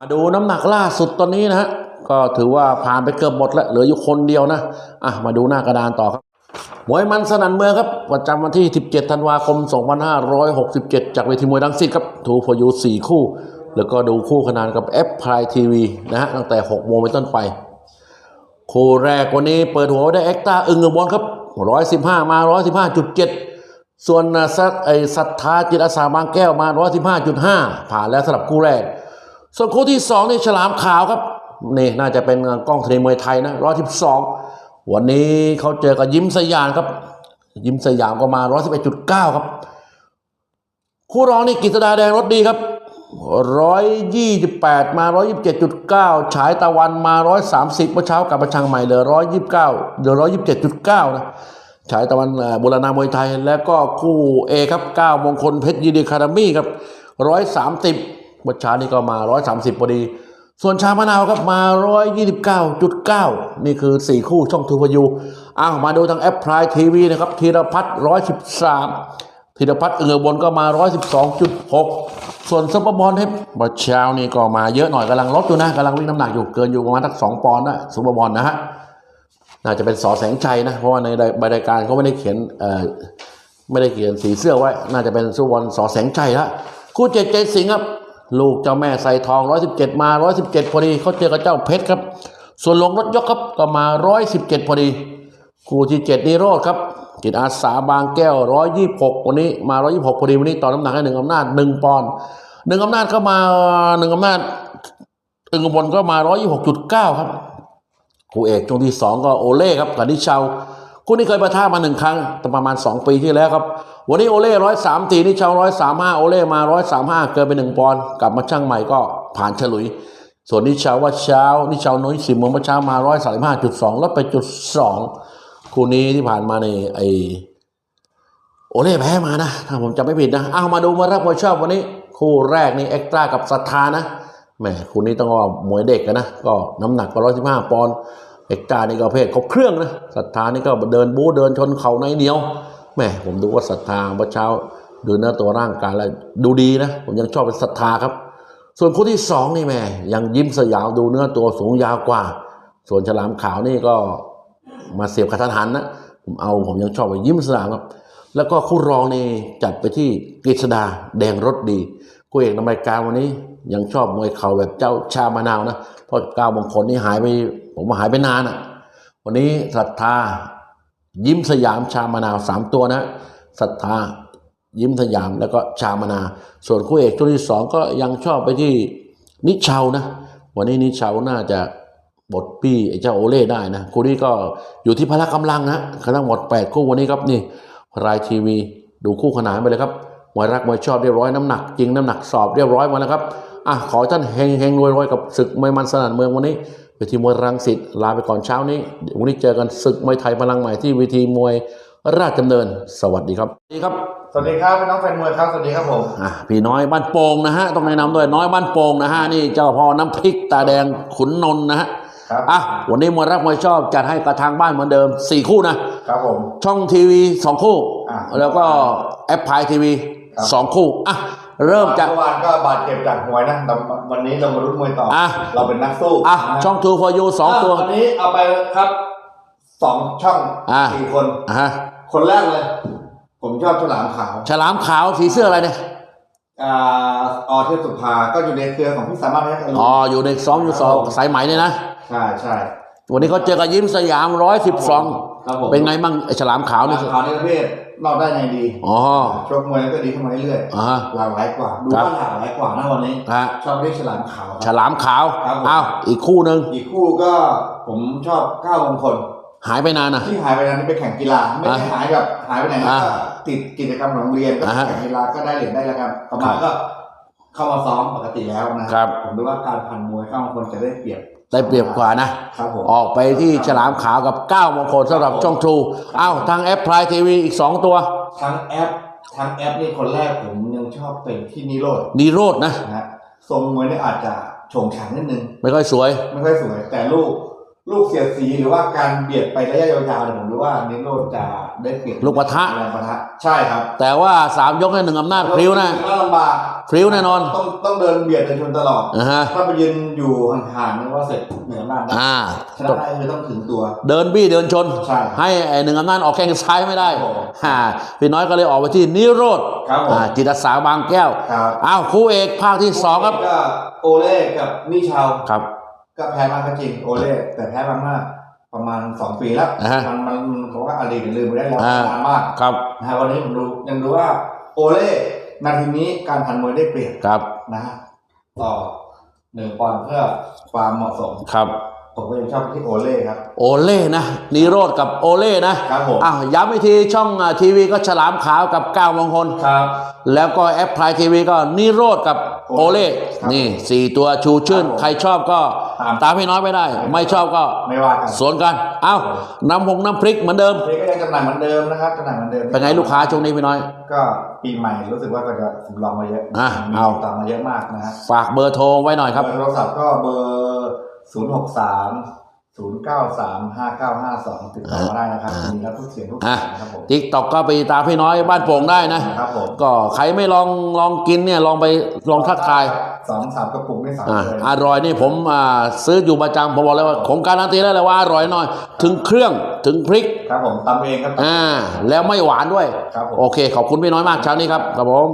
มาดูน้ำหนักล่าสุดตอนนี้นะฮะก็ถือว่าผ่านไปเกือบหมดแล้วเหลืออยู่คนเดียวนะอะมาดูหน้ากระดานต่อครับมวยมันสนันเมืองครับประจำวันที่ 17 ธันวาคม 2567 จากเวทีมวยดังสิตครับทูพยู4คู่ แล้วก็ดูคู่ขนานกับ F p r i ทีวีนะฮะตั้งแต่6โมงเป็นต้นไป คู่แรกวันนี้เปิดหัวได้เอ็กตาอึงเงินบอลครับ 115 มา 115.7 ส่วนสัตไอศรัทธาจิตอาสาบางแก้วมา 115.5 ผ่านแล้วสำหรับคู่แรก ส่วนคู่ที่สองนี่ฉลามขาวครับนี่น่าจะเป็นกล้องเทรมวยไทยนะร้อยสิบสองวันนี้เขาเจอกับยิ้มสยามครับ ยิ้มสยามก็มาร้อยสิบเอ็ดจุดเก้าครับ คู่รองนี่กิตดาแดงรถดีครับร้อยยี่สิบแปดมาร้อยยี่สิบเจ็ดจุดเก้าฉายตะวันมาร้อยสามสิบเมื่อเช้ากับมาชังใหม่เหลือร้อยยี่สิบเก้าเหลือร้อยยี่สิบเจ็ดจุดเก้านะฉายตะวันบุรณามวยไทย แล้วก็คู่เอครับเก้ามงคลเพชรยีดีคารามี่ครับร้อยสามสิบ เมื่อช้านี่ก็มาร้อยสามสิบพอดี ส่วนชามะนาวครับมาร้อยยี่สิบเก้าจุดเก้านี่คือสี่คู่ช่องทูพยูอ้าวมาดูทางแอปพลายทีวีนะครับธีรพัฒน์ร้อยสิบสามธีรพัฒน์เอือบนก็มา 112.6 ส่วนซุปเปอร์บอลให้บัเช้านี่ก็มาเยอะหน่อยกำลังลดอยู่นะกำลังวิ่งน้ำหนักอยู่เกินอยู่ประมาณทักสองปอนด์นะซุปเปอร์บอลนะฮะน่าจะเป็นสอแสงชัยนะ เพราะว่าในใบรายการเขาไม่ได้เขียนเอ่อไม่ได้เขียนสีเสื้อไว้ น่าจะเป็นซุปเปอร์บอลสอแสงชัยละคู่เจ็ดเจดสิงครับ ลูกเจ้าแม่ใส่ทอง 117 มา 117 พอดีเขาเจอกับเจ้าเพชรครับ ส่วนลงรถยกครับก็มา 117 พอดี คู่ที่เจ็ดนิโรธครับจิตอาสาบางแก้วร้อยยี่หกวันนี้มาร้อยยี่หกพอดีวันนี้ต่อน้ำหนักให้หนึ่งอำนาจหนึ่งปอนด์หนึ่งอำนาจเข้ามาหนึ่งอำนาจอึงบลก็มาร้อยยี่หกจุดเก้าครับ คู่เอกช่วงที่สองก็โอเล่ครับกับนิชาว คู่นี้เคยประท่ามาหนึ่งครั้งแต่ประมาณสองปีที่แล้วครับ วันนี้โอเล่ร้อยสามตีนิชาวร้อยสามห้าโอเล่มาร้อยสามห้าเกินไปหนึ่งปอนด์กลับมาช่างใหม่ก็ผ่านฉลุย ส่วนนิชาวว่าเช้านิชาวน้อยสิบโมงเมื่อเช้ามาร้อยสามห้าจุดสองลดไปจุดสองคู่นี้ที่ผ่านมาในไอโอเล่แพ้มานะถ้าผมจำไม่ผิดนะเอามาดูมารับมวยชอบวันนี้ คู่แรกนี่เอ็กตร้ากับศรัทธานะแหมคู่นี้ต้องว่ามวยเด็กกันนะก็น้ำหนักก็ร้อยสิบห้าปอนด์ เอกตร้านี่ก็เพศเขาเครื่องนะศรัทธานี่ก็เดินบู๊เดินชนเขาในเหนียวแหมผมดูว่าศรัทธาเมื่อเช้าดูเนื้อตัวร่างกายแล้วดูดีนะ ผมยังชอบเป็นศรัทธาครับ ส่วนคู่ที่สองนี่แม่ยังยิ้มสยามดูเนื้อตัวสูงยาวกว่า ส่วนฉลามขาวนี่ก็มาเสียบกระทันหันนะผมเอาผมยังชอบไปยิ้มสนามครับ แล้วก็คู่รองนี่จัดไปที่กฤษดาแดงรถดี คู่เอกนำรายการวันนี้ยังชอบมวยเข่าแบบเจ้าชามะนาวนะเพราะก้าวมงคลนี่หายไป ผมว่าหายไปนานอะ วันนี้ศรัทธา ยิ้มสยามชามะนาวสามตัวนะศรัทธายิ้มสยามแล้วก็ชามะนา ส่วนคู่เอกตัวที่สองก็ยังชอบไปที่นิชาวนะ วันนี้นิชาวน่าจะบทปี้ไอ้เจ้าโอเล่ได้นะคู่นี้ก็อยู่ที่พละกำลังนะทั้งหมด8คู่วันนี้ครับนี่รายทีวีดูคู่ขนานไปเลยครับ มวยรักมวยชอบเรียบร้อยน้ำหนักจริงน้ำหนักสอบเรียบร้อยมาแล้วครับอะขอให้ท่านเฮงเฮงรวยรวยกับศึกมวยมันสนั่นเมืองวันนี้เวทีมวยรังสิตลาไปก่อนเช้านี้เดี๋ยววันนี้เจอกันศึกมวยไทยพลังใหม่ที่เวทีมวยราชดำเนิน สวัสดีครับสวัสดีครับสวัสดีครับพี่น้องแฟนมวยครับสวัสดีครับผมอะพี่น้อยบ้านโป่งนะฮะต้องแนะนำด้วยน้อยบ้านโป่งนะฮะนี่เจ้าพ่อน้ำพริกตาแดงขุนนนท์นะฮะครับอะวันนี้มวยรักมวยชอบจัดให้กับทางบ้านเหมือนเดิม 4 คู่นะครับผมช่องทีวี 2 คู่อะแล้วก็แอปพลายทีวีครับ สองคู่อะเริ่มจากเมื่อวานก็บาดเจ็บจากมวยนะแต่วันนี้เรามารุ้นมวยต่ออะเราเป็นนักสู้อะนะช่องทูพอยูสองตัวะวันนี้เอาไปครับสองช่องอะสี่คนอะฮะคนแรกเลย ผมชอบฉลามขาว ฉลามขาวสีเสื้ออะไรเนี่ยอ่าออเทพสุภาก็อยู่ในเครือของพี่สามารถเพชรอรุณอ๋ออยู่ในซ้อมอยู่สองสายไหมเนี่ยนะใช่ใช่วันนี้เขาเจอกับยิ้มสยามร้อยสิบสองครับผมเป็นไงมั่งไอ้ฉลามขาวฉนี่ลามขาวในประเภท นอกได้ในดีอ๋อ ชกมวยก็ดีขึ้นมาเรื่อยอ่าฮะๆหลากหลายกว่าดูครับว่าหลากหลายกว่านะวันนี้ฮะ ชอบเรียกฉลามขาวครับฉลามขาวครับผม อ้าวอีกคู่หนึ่งอีกคู่ก็ผมชอบก้าวมงคล หายไปนานนะ ที่หายไปนั้นไปแข่งกีฬาไม่ได้อะหายแบบหายไปไหนนะอะก็ติดกิจกรรมของโรงเรียนก็อะฮะแข่งกีฬาก็ได้เหรียญได้แล้วครับกลับมาก็เข้ามาซ้อมปกติแล้วนะครับ ผมดูว่าการพันมวยก้าวมงคลจะได้เปรียบ ได้เปรียบกว่านะ ครับผม ออกไปที่ฉลามขาวกับ9มงคลสำหรับช่องทรูอ้าวทางแอปพลายทีวีอีก 2 ตัว ทั้งแอปทั้งแอปนี่คนแรกผมยังชอบเป็นที่นิโรธนีโรดนะนะฮะทรงมวยนี่อาจจะโฉงฉางนิดนึง ไม่ค่อยสวย ไม่ค่อยสวย แต่ลูก ลูกเสียดสีหรือว่าการเบียดไประยะยาวๆเนี่ยผมดูว่านิโรธจะได้เปรียบลูกปะทะ แรงปะทะใช่ครับแต่ว่าสามยกในหนึ่งอำนาจพริ้วนะก็ลำบากพริ้วแน่นอนต้องต้องเดินเบียดเดินชนตลอดนะฮะ ถ้าไปยืนอยู่ห่างๆนึกว่าเสร็จเหนืออำนาจนะอ่า ชนะได้คือต้องถึงตัว เดินบี้เดินชน ใช่ให้ไอ้หนึ่งอำนาจออกแข้งซ้ายไม่ได้ครับผมฮ่าพี่น้อยก็เลยออกไปที่นิโรธครับผมอ่าจิตอาสาบางแก้วครับ อ้าวคู่เอกภาคที่สองครับ ก็โอเล่กับมิชาวครับ ก็แพ้มากก็จริงโอเล่แต่แพ้มามากประมาณสองปีแล้วอ่าฮะมันมันมันเขาว่าอดีตลืมไปได้แล้วอ่านนานมากครับนะฮะวันนี้ผมดูยังดูว่าโอเล่นาทีนี้การพันมวยได้เปรียบครับนะฮะต่อหนึ่งปอนด์เพื่อความเหมาะสม ครับ ผมก็ยังชอบที่โอเล่ครับ โอเล่นะนิโรธกับโอเล่นะครับผม อ้าวย้ำอีกทีช่องอ่าทีวีก็ฉลามขาวกับก้าวมงคล ครับ แล้วก็แอปพลายทีวีก็นิโรธกับ โอเล่ครับนี่สี่ตัวชูชื่นครับผมใครชอบก็ตามตามพี่น้อยไม่ได้ ไม่ชอบก็ไม่ว่ากันสวนกัน เอ้าน้ำพงน้ำพริกเหมือนเดิมนี่ก็ยังจำหน่ายเหมือนเดิมนะครับจำหน่ายเหมือนเดิมเป็นไงลูกค้าช่วงนี้พี่น้อย ก็ปีใหม่รู้สึกว่าก็จะสำรองมาเยอะอะมีเอาต่อมาเยอะมากนะฮะฝากเบอร์โทรไว้หน่อยครับเบอร์โทรศัพท์ก็เบอร์ศูนย์หกสาม ศูนย์เก้าสามห้าเก้าห้าสองติดต่อมาได้นะครับอ่ามีรับทุกเสียงทุกอะสายนะครับผมติ๊กตอกก็ไปตามพี่น้อยบ้านโป่งได้นะครับผมก็ใครไม่ลองลองกินเนี่ยลองไปลองทักทายสองสามกระปุกไม่สามอ่าเลยอร่อยนี่ผมอ่าซื้ออยู่ประจำผมบอกเลยว่าของการันตีได้เลยว่าอร่อยหน่อย ถึงเครื่องถึงพริกครับผมตำเองครับอ่าแล้วไม่หวานด้วยครับผมโอเค ขอบคุณพี่น้อยมากเช้านี้ครับครับผม